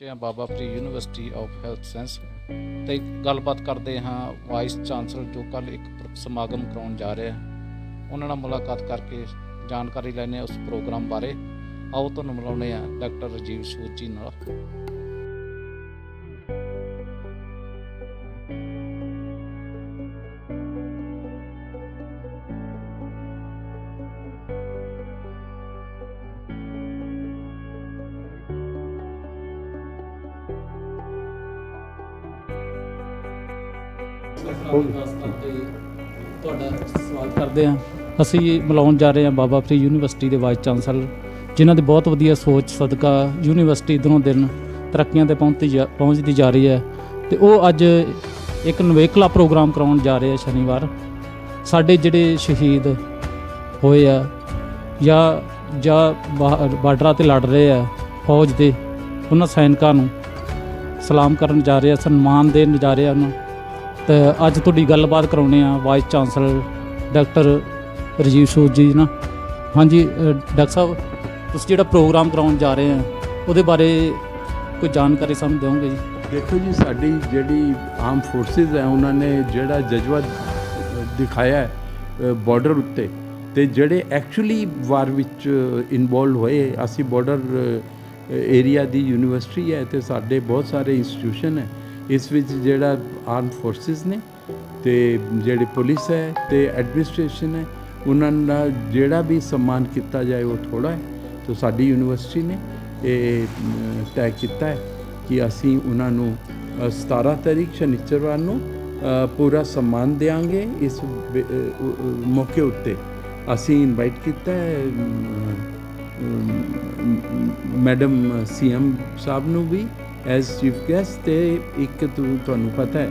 ਪਹੁੰਚੇ ਹਾਂ Baba Farid university of health science ਤੇ ਗੱਲਬਾਤ ਕਰਦੇ ਹਾਂ ਵਾਈਸ ਚਾਂਸਲਰ ਜੋ ਕੱਲ ਇੱਕ ਸਮਾਗਮ ਕਰਾਉਣ ਜਾ ਰਹੇ ਆ ਉਹਨਾਂ ਨਾਲ ਮੁਲਾਕਾਤ ਕਰਕੇ ਜਾਣਕਾਰੀ ਲੈਣੇ ਆ ਉਸ ਪ੍ਰੋਗਰਾਮ ਬਾਰੇ। ਆਓ ਤੁਹਾਨੂੰ ਮਿਲਾਉਂਦੇ ਆ ਡਾਕਟਰ ਰਜੀਵ ਨਾਲ। ਤੁਹਾਡਾ ਸਵਾਗਤ ਕਰਦੇ ਹਾਂ। ਅਸੀਂ ਮਿਲਾਉਣ ਜਾ ਰਹੇ ਹਾਂ ਬਾਬਾ ਫਰੀਦ ਯੂਨੀਵਰਸਿਟੀ ਦੇ ਵਾਈਸ ਚਾਂਸਲਰ ਜਿਨ੍ਹਾਂ ਦੀ ਬਹੁਤ ਵਧੀਆ ਸੋਚ ਸਦਕਾ ਯੂਨੀਵਰਸਿਟੀ ਦਿਨੋਂ ਦਿਨ ਤਰੱਕੀਆਂ ਤੇ ਪਹੁੰਚਦੀ ਜਾ- ਪਹੁੰਚਦੀ ਜਾ ਰਹੀ ਹੈ। ਤੇ ਉਹ ਅੱਜ ਇੱਕ ਨਵੇਕਲਾ ਪ੍ਰੋਗਰਾਮ ਕਰਾਉਣ ਜਾ ਰਹੇ ਆ ਸ਼ਨੀਵਾਰ। ਸਾਡੇ ਜਿਹੜੇ ਸ਼ਹੀਦ ਹੋਏ ਆ ਜਾਂ ਜਾਂ ਬਾਰਡਰਾਂ ਤੇ ਲੜ ਰਹੇ ਆ ਫੌਜ ਦੇ ਉਹਨਾਂ ਸੈਨਿਕਾਂ ਨੂੰ ਸਲਾਮ ਕਰਨ ਜਾ ਰਹੇ ਆ ਸਨਮਾਨ ਦੇਣ ਜਾ ਰਹੇ ਆ ਉਹਨਾਂ ਤੇ ਅੱਜ ਤੁਹਾਡੀ ਗੱਲਬਾਤ ਕਰਾਉਣੇ ਆ vice chancellor doctor Rajiv Sood ji ਨਾ ਹਾਂਜੀ ਡਾਕਟਰ ਸਾਹਿਬ, ਤੁਸੀਂ ਜਿਹੜਾ ਪ੍ਰੋਗਰਾਮ ਕਰਾਉਣ ਜਾ ਰਹੇ ਆ ਉਹਦੇ ਬਾਰੇ ਕੋਈ ਜਾਣਕਾਰੀ ਸਾਨੂੰ ਦਿਓਗੇ ਜੀ? ਦੇਖੋ ਜੀ, ਸਾਡੀ ਜਿਹੜੀ ਆਰਮ ਫੋਰਸਿਸ ਹੈ, ਉਹਨਾਂ ਨੇ ਜਿਹੜਾ ਜਜ਼ਬਾ ਦਿਖਾਇਆ ਹੈ ਬਾਰਡਰ ਉੱਤੇ, ਤੇ ਜਿਹੜੇ ਐਕਚੁਅਲੀ ਵਾਰ ਵਿੱਚ ਇਨਵੋਲਵ ਹੋਏ, ਅਸੀਂ ਬਾਰਡਰ ਏਰੀਆ ਦੀ ਯੂਨੀਵਰਸਿਟੀ ਹੈ, ਤੇ ਸਾਡੇ ਬਹੁਤ ਸਾਰੇ ਇੰਸਟੀਟਿਊਸ਼ਨ ਹੈ। ਇਸ ਵਿੱਚ ਜਿਹੜਾ ਆਰਮ ਫੋਰਸਿਸ ਨੇ ਤੇ ਜਿਹੜੇ ਪੁਲਿਸ ਹੈ ਤੇ ਐਡਮਿਨਿਸਟ੍ਰੇਸ਼ਨ ਹੈ ਉਹਨਾਂ ਦਾ ਜਿਹੜਾ ਵੀ ਸਨਮਾਨ ਕੀਤਾ ਜਾਏ ਉਹ ਥੋੜਾ ਹੈ। ਤੋ ਸਾਡੀ ਯੂਨੀਵਰਸਿਟੀ ਨੇ ਇਹ ਤੈਅ ਕੀਤਾ ਹੈ ਕਿ ਅਸੀਂ ਉਹਨਾਂ ਨੂੰ ਅ, 17 ਤਾਰੀਖ ਸ਼ਨੀਚਰਵਾਰ ਨੂੰ ਪੂਰਾ ਸਨਮਾਨ ਦੇਵਾਂਗੇ ਇਸ ਮੌਕੇ ਉੱਤੇ। ਅਸੀਂ ਇਨਵਾਈਟ ਕੀਤਾ ਹੈ ਅਮ, ਅਮ, ਮੈਡਮ ਸੀਐਮ ਸਾਹਿਬ ਨੂੰ ਵੀ ਐਜ਼ ਚੀਫ ਗੈਸਟ ਤੇ ਇੱਕ ਤੁ- ਤੁਹਾਨੂੰ ਪਤਾ ਹੈ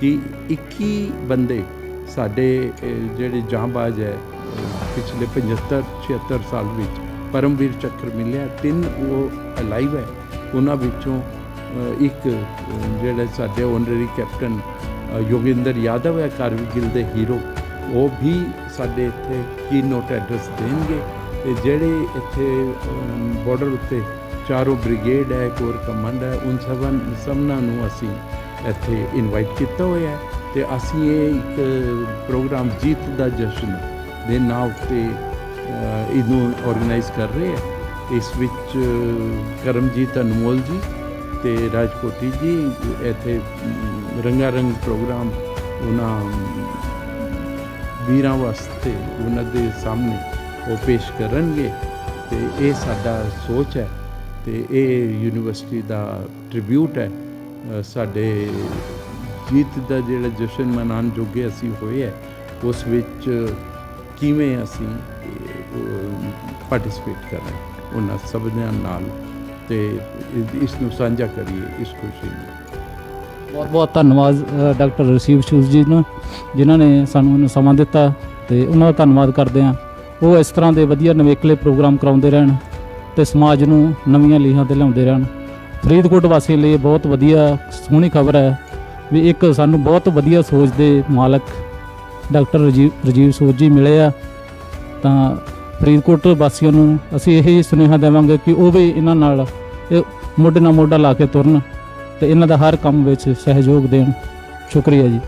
ਕਿ 21 ਬੰਦੇ ਸਾਡੇ ਜਿਹੜੇ ਜਾਂਬਾਜ਼ ਹੈ ਪਿਛਲੇ 75 76 ਸਾਲ ਵਿੱਚ ਪਰਮਵੀਰ ਚੱਕਰ ਮਿਲਿਆ ਤਿੰਨ ਉਹ ਅਲਾਈਵ ਹੈ। ਉਹਨਾਂ ਵਿੱਚੋਂ ਇੱਕ ਅ, ਜਿਹੜਾ ਸਾਡੇ ਓਨਰਰੀ ਕੈਪਟਨ ਯੋਗਿੰਦਰ ਯਾਦਵ ਹੈ ਕਾਰਗਿਲ ਦੇ ਹੀਰੋ ਉਹ ਵੀ ਸਾਡੇ ਇੱਥੇ ਕੀ ਨੋਟ ਐਡਰੈਸ ਦੇਣਗੇ। ਤੇ ਜਿਹੜੇ ਇੱਥੇ ਬਾਰਡਰ ਉੱਤੇ ਚਾਰੋਂ ਬ੍ਰਿਗੇਡ ਹੈ ਕੋਰ ਕਮਾਂਡ ਹੈ ਉਨ ਸਭਾਂ ਸਭਨਾਂ ਨੂੰ ਅਸੀਂ ਇੱਥੇ ਇਨਵਾਈਟ ਕੀਤਾ ਹੋਇਆ ਹੈ ਤੇ ਅਸੀਂ ਇਹ ਇੱਕ ਪ੍ਰੋਗਰਾਮ ਜੀਤ ਦਾ ਜਸ਼ਨ ਦੇ ਨਾਂ ਉੱਤੇ ਇਹਨੂੰ ਆਰਗੇਨਾਈਜ਼ ਕਰ ਰਹੇ ਆ ਇਸ ਵਿੱਚ ਕਰਮਜੀਤ ਅਨਮੋਲ ਜੀ ਤੇ ਰਾਜਕੋਟੀ ਜੀ ਇੱਥੇ ਅਮ, ਰੰਗਾ ਰੰਗ ਪ੍ਰੋਗਰਾਮ ਉਹਨਾਂ ਵੀਰਾਂ ਵਾਸਤੇ ਉਹਨਾਂ ਦੇ ਸਾਹਮਣੇ ਉਹ ਪੇਸ਼ ਕਰਨਗੇ ਤੇ ਇਹ ਸਾਡਾ ਸੋਚ ਹੈ ਤੇ ਇਹ ਯੂਨੀਵਰਸਿਟੀ ਦਾ ਟ੍ਰਿਬਿਊਟ ਹੈ। ਸਾਡੇ ਜੀਤ ਦਾ ਜਿਹੜਾ ਜਸ਼ਨ ਮਨਾਉਣ ਜੋਗੇ ਅਸੀਂ ਹੋਏ ਹੈ, ਉਸ ਵਿੱਚ ਕਿਵੇਂ ਅਸੀਂ ਪਾਰਟਿਸਿਪੇਟ ਕਰਾਂ ਉਹਨਾਂ ਸਭ ਦੇ ਨਾਲ ਤੇ ਇਸ ਨੂੰ ਸਾਂਝਾ ਕਰੀਏ ਇਸ ਖੁਸ਼ੀ ਨੂੰ। ਬਹੁਤ ਬਹੁਤ ਧੰਨਵਾਦ ਡਾਕਟਰ ਰਸੀਵ ਸੂਦ ਜੀ ਨੂੰ, ਜਿਨ੍ਹਾਂ ਨੇ ਸਾਨੂੰ ਇਹਨੂੰ ਸਮਾਂ ਦਿੱਤਾ ਤੇ ਉਹਨਾਂ ਦਾ ਧੰਨਵਾਦ ਕਰਦੇ ਹਾਂ। ਉਹ ਇਸ ਤਰ੍ਹਾਂ ਦੇ ਵਧੀਆ ਨਵੇਕਲੇ ਪ੍ਰੋਗਰਾਮ ਕਰਾਉਂਦੇ ਰਹਿਣ ਤੇ ਸਮਾਜ ਨੂੰ ਨਵੀਆਂ ਲੀਹਾਂ ਤੇ ਲਿਆਉਂਦੇ ਰਹਿਣ। ਫਰੀਦਕੋਟ ਵਾਸੀਆਂ ਲਈ ਇਹ ਬਹੁਤ ਵਧੀਆ, ਸੋਹਣੀ ਖਬਰ ਹੈ ਵੀ ਇੱਕ ਸਾਨੂੰ ਬਹੁਤ ਵਧੀਆ ਸੋਚ ਦੇ ਮਾਲਕ ਡਾਕਟਰ ਰਜੀਵ ਰਜੀਵ ਸੂਦ ਜੀ ਮਿਲੇ ਆ। ਤਾਂ ਫਰੀਦਕੋਟ ਵਾਸੀਆਂ ਨੂੰ ਅਸੀਂ ਇਹ ਸੁਨੇਹਾ ਦੇਵਾਂਗੇ ਕਿ ਉਹ ਵੀ ਇਹਨਾਂ ਨਾਲ ਇਹ ਮੋਢੇ ਨਾਲ ਮੋਢਾ ਲਾ ਕੇ ਤੁਰਨ ਤੇ ਇਹਨਾਂ ਦਾ ਹਰ ਕੰਮ ਵਿੱਚ ਸਹਿਯੋਗ ਦੇਣ। ਸ਼ੁਕਰੀਆ ਜੀ।